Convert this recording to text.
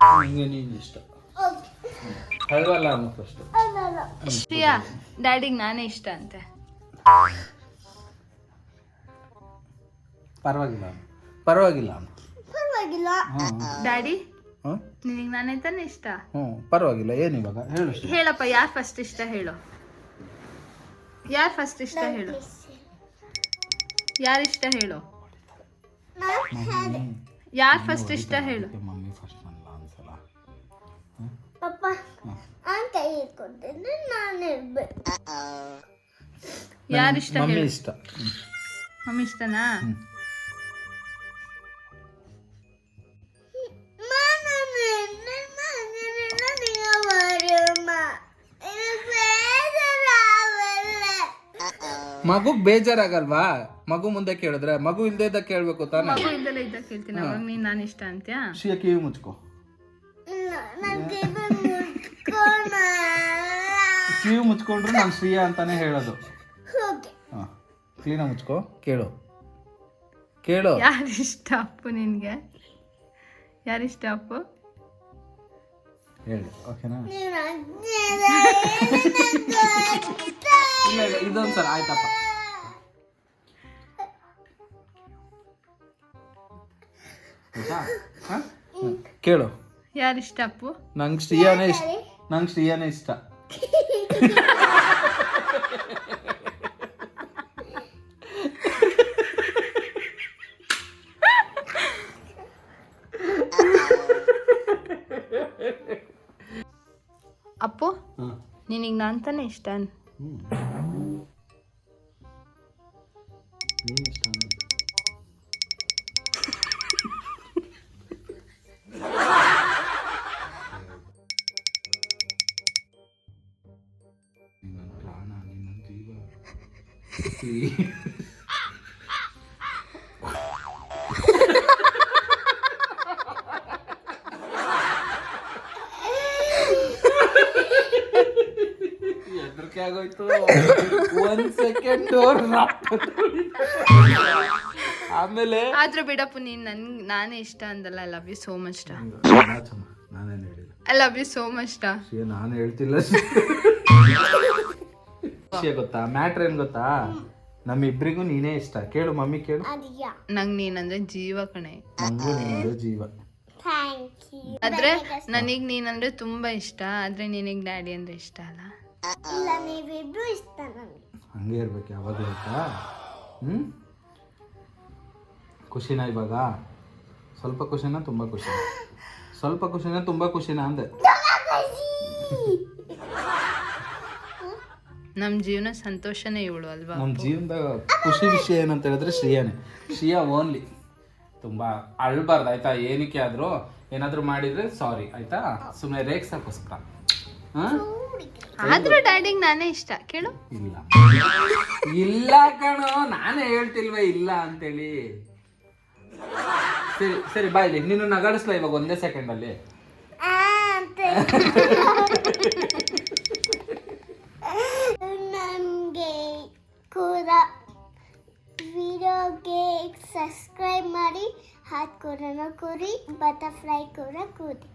ನಿಂಗೆ ನೀನು ಇಷ್ಟ. ಹಳವಲ್ಲ ಅನ್ನೋ ಫಸ್ಟ್ ಶ್ರಿಯಾ ಡ್ಯಾಡಿಗೆ ನಾನೇ ಇಷ್ಟ ಅಂತೆ. ಪರವಾಗಿಲ್ಲ ಪರವಾಗಿಲ್ಲ. ಪರವಾಗಿಲ್ಲ. ಡ್ಯಾಡಿ ಹ್ಮ್? ನಿನಗೆ ನಾನೇ ತಾನೇ ಇಷ್ಟ? ಹ್ಞೂ ಪರವಾಗಿಲ್ಲ. ಏನು ಇವಾಗ? ಹೇಳು. ಹೇಳಪ್ಪ ಯಾರು ಫಸ್ಟ್ ಇಷ್ಟ ಹೇಳು. ಯಾರು ಫಸ್ಟ್ ಇಷ್ಟ ಹೇಳು? ಯಾರು ಇಷ್ಟ ಹೇಳು? ಯಾರು ಫಸ್ಟ್ ಇಷ್ಟ ಹೇಳು? ಪಪ್ಪ ಅಂತ ಹೇಳ್ಕೊಡ್ತೇನೆ ನಾನು ಇರ್ಬೇಕು ಯಾರು ಇಷ್ಟ ಮಮ್ಮಿ ಇಷ್ಟ. ಮಮ್ಮಿ ಇಷ್ಟನಾ? ಮಗು ಬೇಜಾರಾಗಲ್ವಾ? ಮಗು ಮುಂದೆ ಕೇಳಿದ್ರೆ ಮಗು ಇಲ್ದೇ ಇದ್ದಾಗ ಕೇಳ್ಬೇಕು ತಾನೇ? ಮಗು ಇದ್ದಲ್ಲ ಇದ್ದಾಗ ಕೇಳ್ತೀನಿ. ಅವಾಗ ನೀನು ನಾನು ಇಷ್ಟ ಅಂತ್ಯಾ? ಕಿವಿ ಮುಚ್ಕೋ. ಕಿವಿ ಮುಚ್ಕೊಂಡ್ರು ನಾನು ಶ್ರೀಯ ಅಂತಾನೆ ಹೇಳೋದು. ಹಾಂ ಕ್ಲೀನಾಗಿ ಮುಚ್ಕೋ. ಕೇಳು. ಕೇಳು. ಯಾರು ಇಷ್ಟ ಅಪ್ಪು ನಿನಗೆ? ಯಾರು ಇಷ್ಟ ಅಪ್ಪು? ಹೇಳಿ ಓಕೆನಾ ಇಲ್ಲ ಇಲ್ಲ ಇದೊಂದ್ಸಲ ಆಯ್ತಪ್ಪ. ಆಯ್ತಾ ಹಾಂ? ಕೇಳು. ಯಾರು ಇಷ್ಟ ಅಪ್ಪು? ನಂಗೆ ಶ್ರೀಯಾನೇ ಇಷ್ಟ. ನಂಗೆ ಶ್ರೀಯಾನೇ ಇಷ್ಟ. ಅಪ್ಪು ಹಾಂ ನಿನಗೆ ನಾನು ತಾನೇ ಇಷ್ಟ ಹ್ಞೂ ಹೆದರಿಕೆ ಆಗೋಯ್ತು. ಒಂದ್ ಸೆಕೆಂಡ್ ಆಮೇಲೆ ಆದ್ರೂ ಬಿಡಪ್ಪ ನೀನ್ ನನ್ ನಾನೇ ಇಷ್ಟ ಅಂದಲ್ಲ I love you so much ನಾನೇನು ಹೇಳಿಲ್ಲ. I love you so much ನಾನು ಹೇಳ್ತಿಲ್ಲ. ವಿಷಯ ಗೊತ್ತಾ? ಮ್ಯಾಟ್ರ್ ಏನ್ ಗೊತ್ತಾ? ನಮ್ಮಿಬ್ರಿಗೂ ನೀನೇ ಇಷ್ಟ. ಕೇಳು ಮಮ್ಮಿ ಕೇಳು. ನಂಗ್ ನೀನಂದ್ರೆ ಜೀವ ಕಣೆ. ನಂಗೂ ನೀನಂದ್ರೆ ಜೀವ. ಥ್ಯಾಂಕ್ ಯು ಆದ್ರೆ ನನಗ್ ನೀನಂದ್ರೆ ತುಂಬಾ ಇಷ್ಟ ಆದ್ರೆ ನಿನಗ್ ಡ್ಯಾಡಿ ಅಂದ್ರೆ ಇಷ್ಟ ಅಲ್ಲ. ಇಲ್ಲ ನೀವಿಬ್ರು ಇಷ್ಟ ನನಗೆ ಹಂಗೆ ಇರ್ಬೇಕು ಯಾವಾಗಲೂ ಆಯ್ತಾ? ಹ್ಞೂ ಖುಷಿನಾ ಇವಾಗ? ಸ್ವಲ್ಪ ಖುಷಿನಾ ತುಂಬಾ ಖುಷಿ ಸ್ವಲ್ಪ ಖುಷಿನಾ ತುಂಬಾ ಖುಷಿನಾ ಅಂದೆ. ನಮ್ಮ ಜೀವನ ಸಂತೋಷನೇ ಇವಳು ಅಲ್ವಾ? ನಮ್ಮ ಜೀವನದ ಖುಷಿ ವಿಷಯ ಏನಂತ ಹೇಳಿದ್ರೆ ಶ್ರೇಯಾನೇ. ಶ್ರೀಯಾ ಓನ್ಲಿ ತುಂಬಾ ಅಳ್ಬಾರ್ದು ಆಯ್ತಾ? ಏನಕ್ಕೆ ಆದರೂ ಏನಾದ್ರೂ ಮಾಡಿದ್ರೆ ಸಾರಿ ಆಯಿತಾ? ಸುಮ್ಮನೆ ರೇಗ್ಸಕ್ಕೋಸ್ಕರ. ಹಾ? ಆದ್ರೂ ಡ್ಯಾಡಿಗ್ ನಾನೇ ಇಷ್ಟ. ಕೇಳು. ಇಲ್ಲ. ಇಲ್ಲ ಕಣೋ ನಾನೇ ಹೇಳ್ತಿಲ್ವ ಇಲ್ಲ ಅಂತೇಳಿ. ಸರಿ ಸರಿ ಬಾಯ್ಲಿ ನೀನು ನಗಾಡಿಸ್ಲ ಇವಾಗ ಒಂದೇ ಸೆಕೆಂಡ್ ಅಲ್ಲಿ. ನಮಗೆ ಕೂಡ ವಿಡಿಯೋಗೆ ಸಬ್ಸ್ಕ್ರೈಬ್ ಮಾಡಿ ಹಾಕಿ ಕೂಡ ಕೂರಿ ಬಟರ್ಫ್ಲೈ ಕೂಡ ಕೊಡಿ